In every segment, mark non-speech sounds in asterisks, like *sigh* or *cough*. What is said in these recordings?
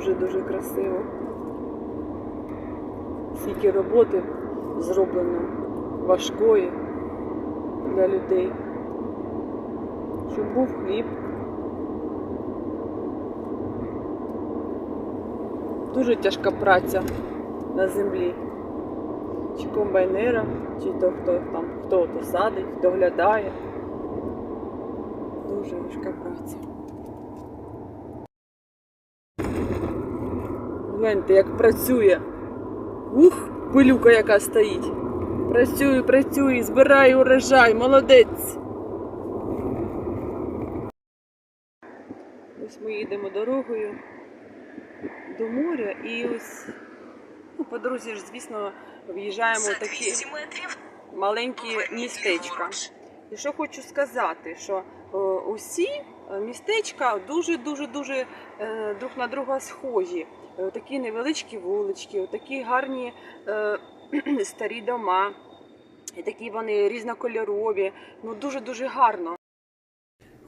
Дуже-дуже красиво. Скільки роботи зроблено важкої для людей. Щоб був хліб. Дуже тяжка праця на землі. Чи комбайнера, чи то хто там, хто то садить, доглядає. Дуже важка праця. Гляньте, як працює. Ух, пилюка яка стоїть. Працює, працює, збирає урожай, молодець. Ось ми їдемо дорогою до моря і ось ну, по дорозі ж, звісно, в'їжджаємо в такі маленькі містечка. І що хочу сказати, що е, усі містечка дуже дуже дуже е, друг на друга схожі. Такі невеличкі вулички, такі гарні е, *clears throat* старі дома, і такі вони різнокольорові. Ну дуже дуже гарно.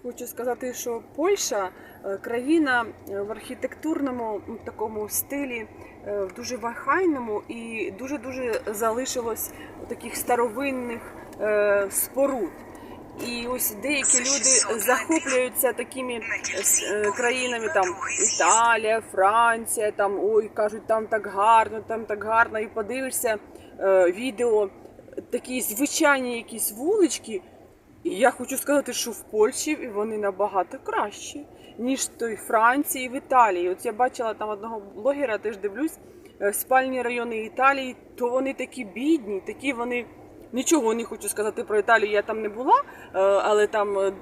Хочу сказати, що Польща е, країна е, в архітектурному такому стилі, е, в дуже вахайному і дуже дуже залишилось таких старовинних е, споруд. І ось деякі люди захоплюються такими е, е, країнами, там Італія, Франція, там ой, кажуть, там так гарно, там так гарно. І подивишся е, відео, такі звичайні якісь вулички. І я хочу сказати, що в Польщі вони набагато кращі, ніж той Франції в Італії. От я бачила там одного блогера, теж дивлюсь, спальні райони Італії, то вони такі бідні, такі вони. Нічого не хочу сказати про Італію, я там не була, е, але там е,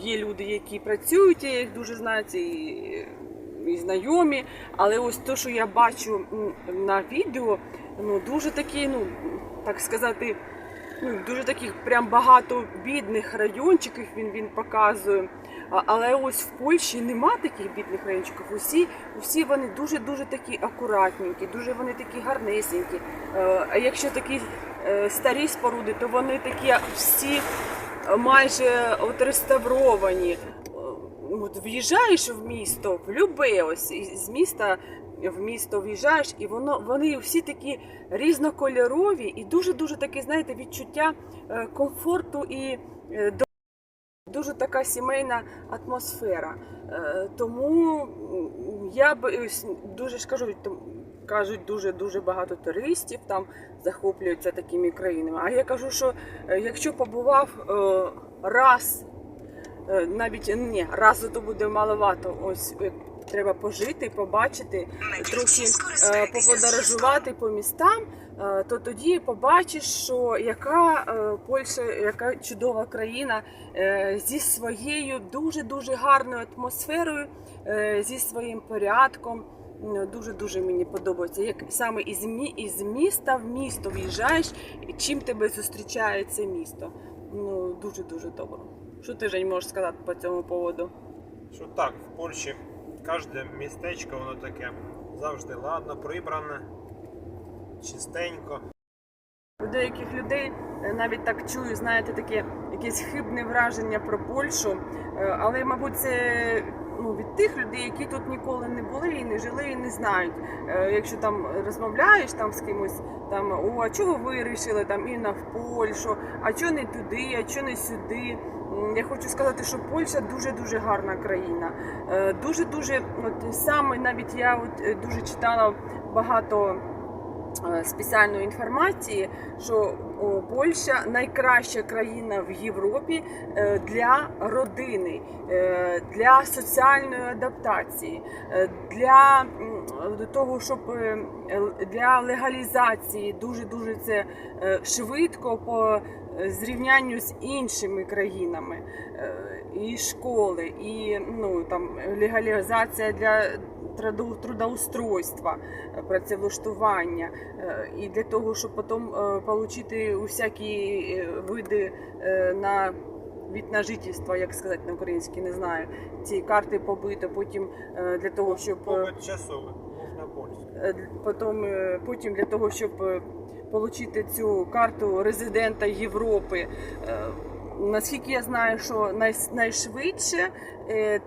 є люди, які працюють, я їх дуже знаю, і, і знайомі. Але ось те, що я бачу на відео, ну дуже такі, ну так сказати, ну, дуже таких прям багато бідних райончиків він, він показує. Але ось в Польщі нема таких бідних райончиків. Усі, усі вони дуже дуже такі акуратненькі, дуже вони такі гарнесенькі. Е, А якщо такі старі споруди, то вони такі всі е, майже от реставровані. Е, От в'їжджаєш в місто, в любе ось з міста в місто в'їжджаєш, і воно вони всі такі різнокольорові і дуже дуже таке, знаєте, відчуття е, комфорту і е, дуже така сімейна атмосфера. Е, Тому я б е, дуже ж кажу, кажуть, дуже дуже багато туристів там захоплюються такими країнами. А я кажу, що е, якщо побував е, раз, е, навіть ні, разу то буде маловато. Ось треба пожити, побачити, трохи поподорожувати по містам, то тоді побачиш, що яка Польща, яка чудова країна зі своєю дуже дуже гарною атмосферою, зі своїм порядком. Дуже дуже мені подобається, як саме із мі- із міста в місто в'їжджаєш, і чим тебе зустрічає це місто. Ну дуже дуже добре. Що ти Жень, можеш сказати по цьому поводу? Що так, в Польщі кожне містечко, воно таке завжди ладно, прибране, чистенько. У деяких людей е, навіть так чую, знаєте, таке якесь хибне враження про Польщу. Е, Але, мабуть, це ну, від тих людей, які тут ніколи не були і не жили, і не знають. Е, Якщо там розмовляєш там з кимось, там о, а чого ви вирішили там і на Польщу, а чого не туди, а чого не сюди. Я хочу сказати, що Польща дуже дуже гарна країна. Дуже дуже, от саме навіть я от е, дуже читала багато спеціальної інформації, що Польща найкраща країна в Європі е, для родини, е, для соціальної адаптації, е, для того, щоб е, для легалізації дуже дуже це е, швидко по е, зрівнянню з іншими країнами. Е, І школи, і ну там легалізація для трудоустройства, е, працевлаштування, е, і для того, щоб потім отримати усякі е, види е, на від на жительство, як сказати на українській, не знаю. Ці карти побиту, потім е, для того, щоб е, Побит часовий, можна польською. Е, Потім, е, потім для того, щоб е, отримати цю карту резидента Європи. е, Наскільки я знаю, що найшвидше е,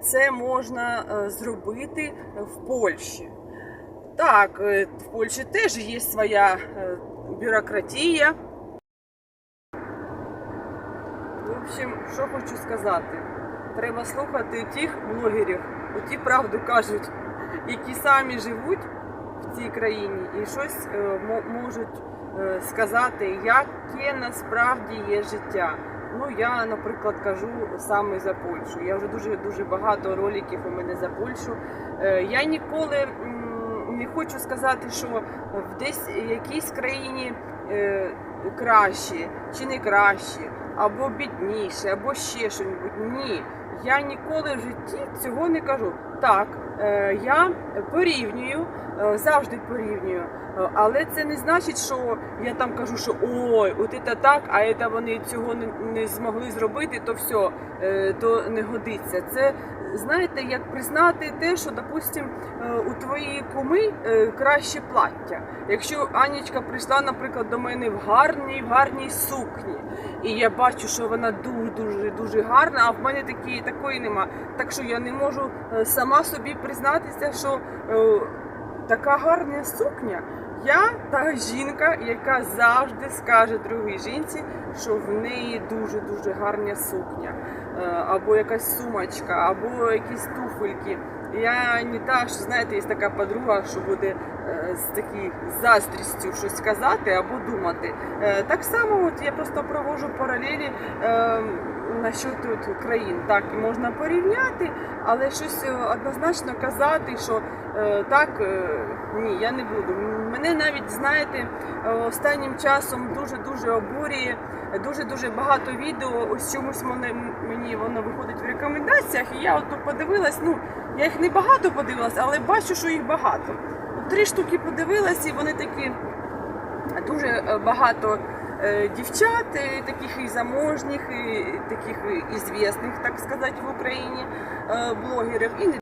це можна е, зробити в Польщі. Так, е, в Польщі теж є своя е, бюрократія. В общем, що хочу сказати. Треба слухати тих блогерів, які правду кажуть, які самі живуть в цій країні і щось е, можуть е, сказати, яке насправді є життя. Ну, я, наприклад, кажу саме за Польщу. Я вже дуже дуже багато роликів у мене за Польщу. Е, Я ніколи не хочу сказати, що в десь якійсь країні е, краще чи не краще, або бідніше, або ще щось. Ні. Я ніколи в житті цього не кажу. Так, е, я порівнюю, е, завжди порівнюю. Е, Але це не значить, що я там кажу, що ой, от це так, а це вони цього не, змогли зробити, то все, то не годиться. Це знаєте, як признати те, що, допустим, е, у твоєї куми краще плаття. Якщо Анічка прийшла, наприклад, до мене в гарній, в гарній сукні, і я бачу, що вона дуже дуже гарна, а в мене такої нема. Так що я не можу е, сама собі признатися, що е, така гарна сукня. Я та жінка, яка завжди скаже другій жінці, що в неї дуже дуже гарна сукня, Е, або якась сумочка, або якісь туфельки. Я не та, що знаєте, є така подруга, що буде е, з такою заздрістю щось сказати або думати. Е, так само, от я просто проводжу паралелі е, насчет от країн. Так можна порівняти, але щось е, однозначно казати, що е, так е, ні, я не буду. Мене навіть знаєте, останнім часом дуже дуже обурює. Дуже дуже багато відео. Ось чомусь мене мені воно виходить в рекомендаціях. І я от подивилась. Ну я їх не багато подивилась, але бачу, що їх багато. Три штуки подивилась, і вони такі дуже багато дівчат, е, таких і заможніх, і таких і звісних, так сказати, в Україні е, блогерів. І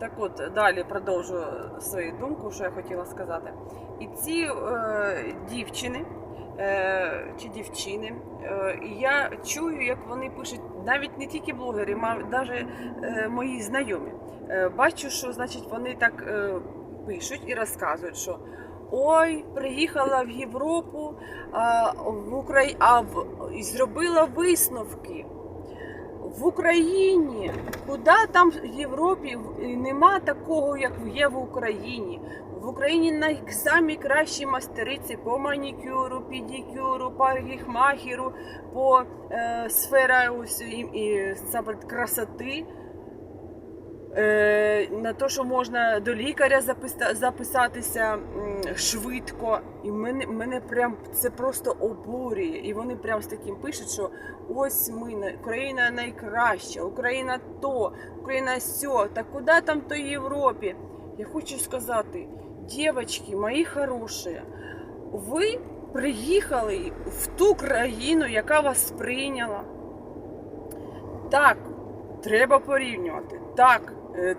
так от далі продовжу свою думку, що я хотіла сказати. І ці е, дівчини е, чи дівчини, е, я чую, як вони пишуть, навіть не тільки блогери, навіть е, мої знайомі. Е, бачу, що значить вони так е, пишуть і розказують, що ой, приїхала в Європу а, в Украї... а в... і зробила висновки. В Україні, куди там в Європі нема такого, як є в Україні. В Україні най- самі кращі мастериці по манікюру, педикюру, парикмахеру, по е, сфера ось, і, і, красоти. Е, на те, що можна до лікаря записатися швидко. І мене, мене прям це просто обурює. І вони прям з таким пишуть, що ось ми на- Україна найкраща, Україна то, Україна сьо. Та куди там той Європі? Я хочу сказати, дівчатки, мої хороші, ви приїхали в ту країну, яка вас прийняла. Так, треба порівнювати. Так,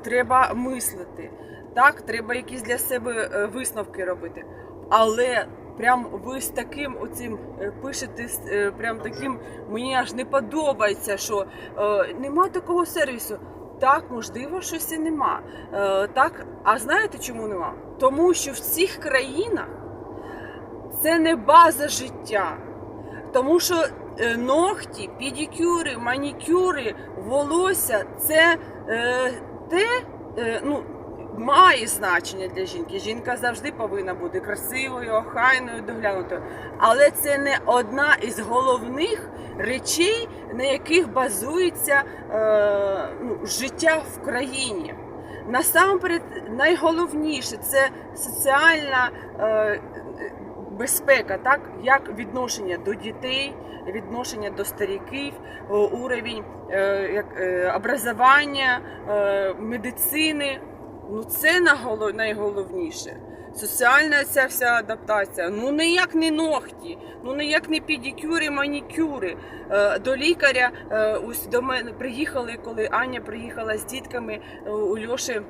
треба мислити. Так, треба якісь для себе е, висновки робити. Але прям ви з таким оцим е, пишете, е, прям таким мені аж не подобається, що е, нема такого сервісу. Так, можливо, щось і нема. Е, так, а знаєте чому нема? Тому що в цих країнах це не база життя. Тому що е, ногті, педикюри, манікюри, волосся це е, те, е, ну, має значення для жінки. Жінка завжди повинна бути красивою, охайною, доглянутою. Але це не одна із головних речей, на яких базується е, ну, життя в країні. Насамперед, найголовніше це соціальна е, безпека, так як відношення до дітей, відношення до стариків, е, уровень е, як, е, образування, медицини. Ну це найголовніше. Соціальна ця вся адаптація. Ну ніяк не ногті, ну ніяк не педикюри, манікюри. До лікаря ось до мене приїхали, коли Аня приїхала з дітками у Льоші.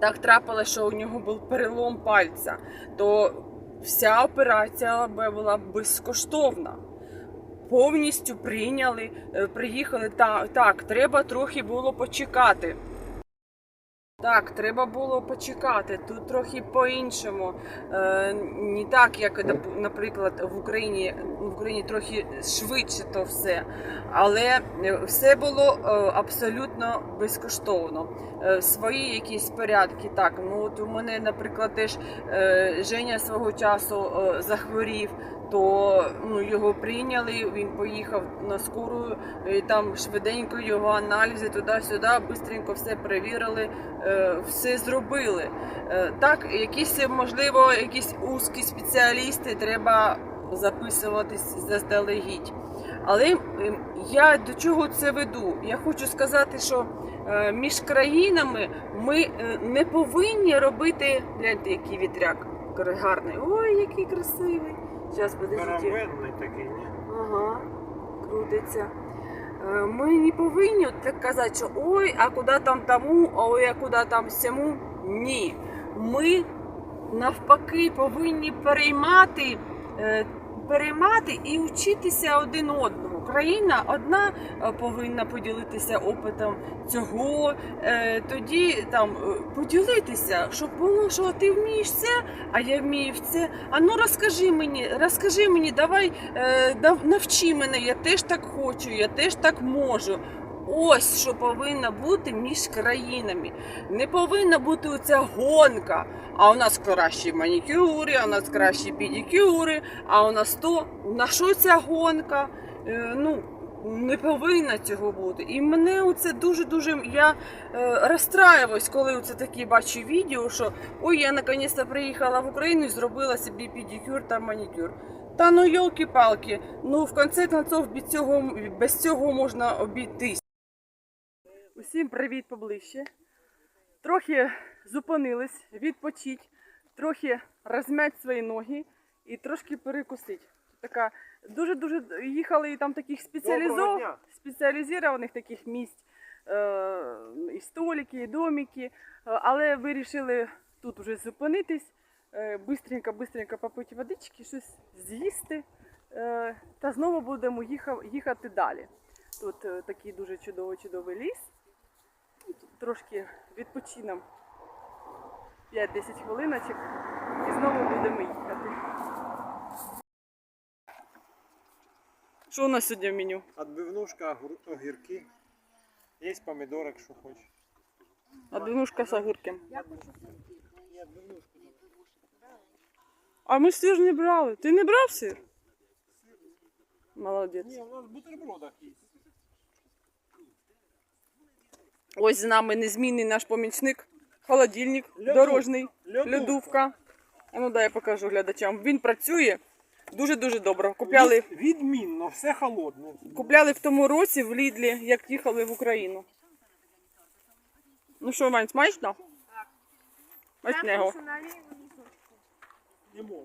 Так трапилося, що у нього був перелом пальця. То вся операція була безкоштовна. Повністю прийняли, е, приїхали. Та, так, треба трохи було почекати. Так, треба було почекати. Тут трохи по-іншому. Е, не так, як, наприклад, в Україні. В Україні трохи швидше то все. Але е, все було е, абсолютно безкоштовно. Е, свої якісь порядки. Так, ну от у мене, наприклад, теж е, Женя свого часу е, захворів. То ну, його прийняли, він поїхав на скору, і там швиденько його аналізи туди-сюди, швидко все перевірили, е, все зробили. Е, Так, якісь, можливо, якісь узкі спеціалісти треба записуватись заздалегідь. Але е, я до чого це веду? Я хочу сказати, що е, між країнами ми е, не повинні робити. Гляньте, який вітряк гарний. Ой, який красивий. Зараз подивіться. Каравенний такий, ні? Ага, крутиться. Е, Ми не повинні так казати, що ой, а куди там тому, ой, а куди там сьому. Ні. Ми навпаки повинні переймати, е, переймати і вчитися один одному. Країна одна е, повинна поділитися опитом цього, е, тоді там е, поділитися, щоб було, що ти вмієш це, а я вмію це. А ну розкажи мені, розкажи мені, давай навчи мене, я теж так хочу, я теж так можу. Ось що повинна бути між країнами. Не повинна бути оця гонка. А у нас кращі манікюри, а у нас кращі педикюри, а у нас то. На що ця гонка? Е, ну, не повинна цього бути. І мене оце дуже-дуже. Я е, розстраюваюсь, коли оце такі бачу відео, що ой, я наконець-то приїхала в Україну і зробила собі педикюр та манікюр. Та ну йолки-палки, ну в конце концов без цього, без цього можна обійтись. Усім привіт поближче. Трохи зупинились, відпочить, трохи розм'ять свої ноги і трошки перекусить. Така дуже-дуже їхали і там таких Доброго спеціалізованих, таких місць, е, і столики, і домики, Е, але вирішили тут вже зупинитись, е, бистренько, бистренько попити водички, щось з'їсти. е, Та знову будемо їха- їхати далі. Тут е, такий дуже чудовий чудовий ліс. Трошки відпочинемо 5-10 хвилиночок і знову будемо їхати. Що у нас сьогодні в меню? Отбивнушка, огірки. Є помідор, якщо хочеш. Одинушка з огурком. А ми ж сир не брали. Ти не брав сир? Молодець. Ні, у нас в бутербродах є. Ось з нами незмінний наш помічник. Холодильник Льоду- дорожний, льодувка. льодувка. А ну дай я покажу глядачам. Він працює дуже-дуже добре. Купляли, Від- Відмінно, все холодне. купляли в тому році в Лідлі, як їхали в Україну. Ну що, Вань, смачно? Так. Смачного. Не можу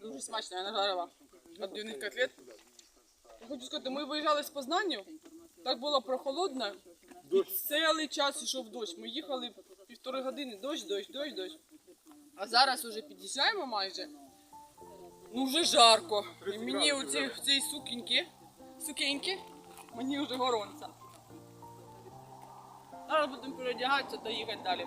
Дуже смачно, я нажарила отбивних котлет. Я Хочу сказати, ми виїжджали з Познанню, так було прохолодно, і цілий час йшов дощ. Ми їхали півтори години, дощ, дощ, дощ, дощ. А зараз уже під'їжджаємо майже. Ну вже жарко. І мені у цій, сукіньки, сукеньки, мені вже горонця. Зараз будемо переодягатися та їхати далі.